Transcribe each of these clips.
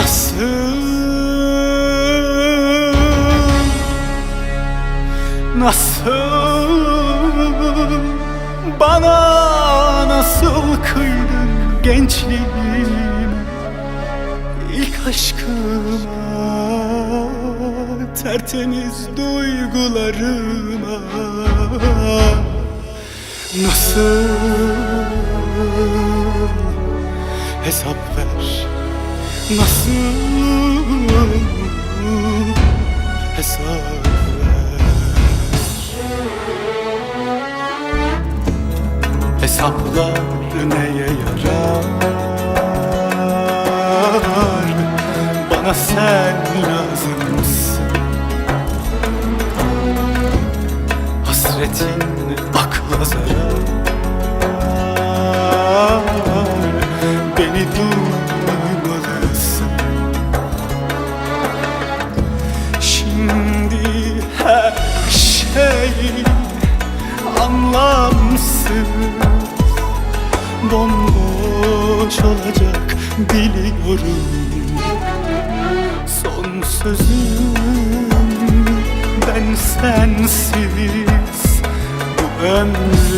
Nasıl? Nasıl? Bana nasıl kıydın gençliğim? İlk aşkıma Tertemiz duygularıma. Nasıl? Hesap Nasıl hesap Hesaplar neye yarar? Bana sen lazımsın. Hasretin akla zarar Bomboş olacak biliyorum. Son sözüm ben sensiz Bu ömrü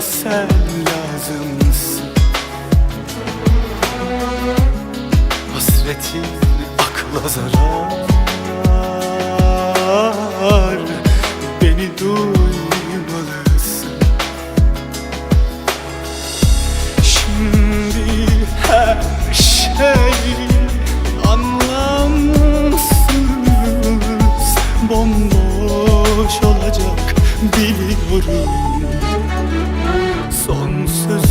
Sen lazımsın. Hasretin akla zarar. Beni duymalısın. Şimdi her şey anlamsız Bomboş olacak biliyorum Son